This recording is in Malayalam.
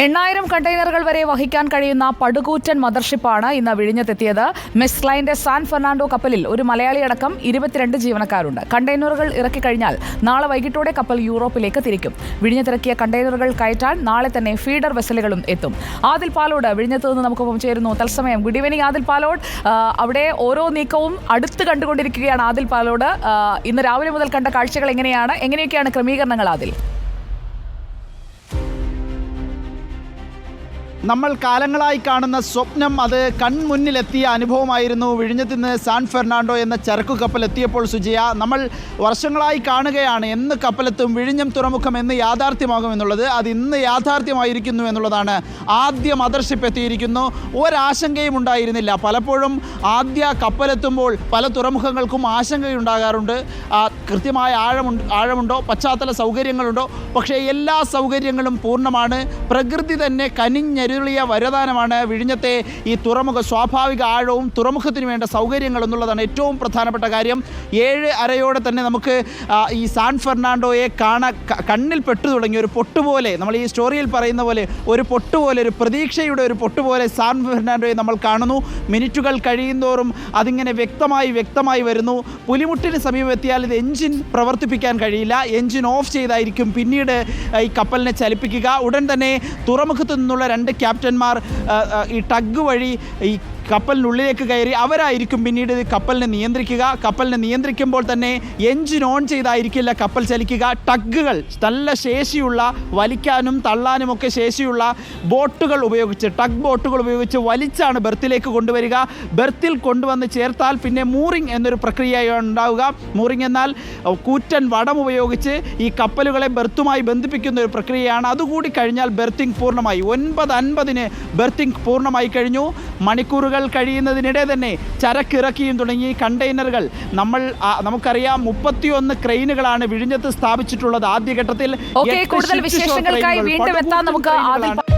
എണ്ണായിരം കണ്ടെയ്നറുകൾ വരെ വഹിക്കാൻ കഴിയുന്ന പടുകൂറ്റൻ മദർഷിപ്പാണ് ഇന്ന് വിഴിഞ്ഞത്തെത്തിയത്. മിസ് ലൈന്റെ സാൻ ഫെർണാണ്ടോ കപ്പലിൽ ഒരു മലയാളിയടക്കം ഇരുപത്തിരണ്ട് ജീവനക്കാരുണ്ട്. കണ്ടെയ്നറുകൾ ഇറക്കി കഴിഞ്ഞാൽ നാളെ വൈകിട്ടോടെ കപ്പൽ യൂറോപ്പിലേക്ക് തിരിക്കും. വിഴിഞ്ഞത്തിറക്കിയ കണ്ടെയ്നറുകൾ കയറ്റാൻ നാളെ തന്നെ ഫീഡർ വെസലുകളും എത്തും. ആദിൽ പാലോട് വിഴിഞ്ഞത്ത് നിന്ന് നമുക്കൊപ്പം ചേരുന്നു. തത്സമയം ഗുഡ് ഈവനിങ് ആദിൽ പാലോട്. അവിടെ ഓരോ നീക്കവും അടുത്ത് കണ്ടുകൊണ്ടിരിക്കുകയാണ് ആദിൽ പാലോട്. ഇന്ന് രാവിലെ മുതൽ കണ്ട കാഴ്ചകൾ എങ്ങനെയാണ്? എങ്ങനെയൊക്കെയാണ് ക്രമീകരണങ്ങൾ ആദിൽ? നമ്മൾ കാലങ്ങളായി കാണുന്ന സ്വപ്നം അത് കൺമുന്നിലെത്തിയ അനുഭവമായിരുന്നു. വിഴിഞ്ഞത്തിൽ നിന്ന് സാൻ ഫെർണാണ്ടോ എന്ന ചരക്കു കപ്പൽ എത്തിയപ്പോൾ സുജയ നമ്മൾ വർഷങ്ങളായി കാണുകയാണ്. എന്ന് കപ്പലെത്തും വിഴിഞ്ഞം തുറമുഖം എന്ന് യാഥാർത്ഥ്യമാകും എന്നുള്ളത് അത് ഇന്ന് യാഥാർത്ഥ്യമായിരിക്കുന്നു എന്നുള്ളതാണ്. ആദ്യ മദർഷിപ്പ് എത്തിയിരിക്കുന്നു. ഒരാശങ്കയും ഉണ്ടായിരുന്നില്ല. പലപ്പോഴും ആദ്യ കപ്പലെത്തുമ്പോൾ പല തുറമുഖങ്ങൾക്കും ആശങ്കയുണ്ടാകാറുണ്ട്. കൃത്യമായ ആഴമുണ്ട് ആഴമുണ്ടോ? പശ്ചാത്തല സൗകര്യങ്ങളുണ്ടോ? പക്ഷേ എല്ലാ സൗകര്യങ്ങളും പൂർണമാണ്. പ്രകൃതി തന്നെ കനിഞ്ഞരുളിയ വരദാനമാണ് വിഴിഞ്ഞത്തെ ഈ തുറമുഖ സ്വാഭാവിക ആഴവും തുറമുഖത്തിന് വേണ്ട സൗകര്യങ്ങൾ എന്നുള്ളതാണ് ഏറ്റവും പ്രധാനപ്പെട്ട കാര്യം. ഏഴ് അരയോടെ തന്നെ നമുക്ക് ഈ സാൻ ഫെർണാണ്ടോയെ കാണാൻ കണ്ണിൽ പെട്ടു തുടങ്ങി ഒരു പൊട്ടുപോലെ നമ്മൾ ഈ സ്റ്റോറിയിൽ പറയുന്ന പോലെ ഒരു പൊട്ടുപോലെ ഒരു പ്രതീക്ഷയുടെ ഒരു പൊട്ടുപോലെ സാൻ ഫെർണാണ്ടോയെ നമ്മൾ കാണുന്നു. മിനിറ്റുകൾ കഴിയുന്തോറും അതിങ്ങനെ വ്യക്തമായി വ്യക്തമായി വരുന്നു. പുലിമുട്ടിന് സമീപമെത്തിയാൽ ഇത് എഞ്ചിൻ പ്രവർത്തിപ്പിക്കാൻ കഴിയില്ല. എഞ്ചിൻ ഓഫ് ചെയ്തായിരിക്കും പിന്നീട് ഈ കപ്പലിനെ ചലിപ്പിക്കുക. ഉടൻ തന്നെ തുറമുഖത്തു നിന്നുള്ള രണ്ട് ക്യാപ്റ്റന്മാർ ഈ ടഗ് വഴി ഈ കപ്പലിനുള്ളിലേക്ക് കയറി അവരായിരിക്കും പിന്നീട് കപ്പലിനെ നിയന്ത്രിക്കുക. കപ്പലിനെ നിയന്ത്രിക്കുമ്പോൾ തന്നെ എഞ്ചിൻ ഓൺ ചെയ്തായിരിക്കില്ല കപ്പൽ ചലിക്കുക. ടഗുകൾ നല്ല ശേഷിയുള്ള വലിക്കാനും തള്ളാനും ഒക്കെ ശേഷിയുള്ള ബോട്ടുകൾ ഉപയോഗിച്ച് ടഗ് ബോട്ടുകൾ ഉപയോഗിച്ച് വലിച്ചാണ് ബെർത്തിലേക്ക് കൊണ്ടുവരിക. ബെർത്തിൽ കൊണ്ടുവന്ന് ചേർത്താൽ പിന്നെ മൂറിംഗ് എന്നൊരു പ്രക്രിയ ഉണ്ടാവുക. മൂറിംഗ് എന്നാൽ കൂറ്റൻ വടം ഉപയോഗിച്ച് ഈ കപ്പലുകളെ ബെർത്തുമായി ബന്ധിപ്പിക്കുന്ന ഒരു പ്രക്രിയയാണ്. അതുകൂടി കഴിഞ്ഞാൽ ബെർത്തിങ് പൂർണമായി. ഒൻപത് അൻപതിന് ബെർത്തിങ് പൂർണമായി കഴിഞ്ഞു. മണിക്കൂറുകൾ കഴിയുന്നതിനിടെ തന്നെ ചരക്കിറക്കിയും തുടങ്ങി കണ്ടെയ്നറുകൾ നമ്മൾ നമുക്കറിയാം മുപ്പത്തിയൊന്ന് ക്രെയിനുകളാണ് വിഴിഞ്ഞത്ത് സ്ഥാപിച്ചിട്ടുള്ളത് ആദ്യഘട്ടത്തിൽ കൂടുതൽ വിശേഷങ്ങൾക്കായി വീണ്ടും എത്താൻ നമുക്ക്.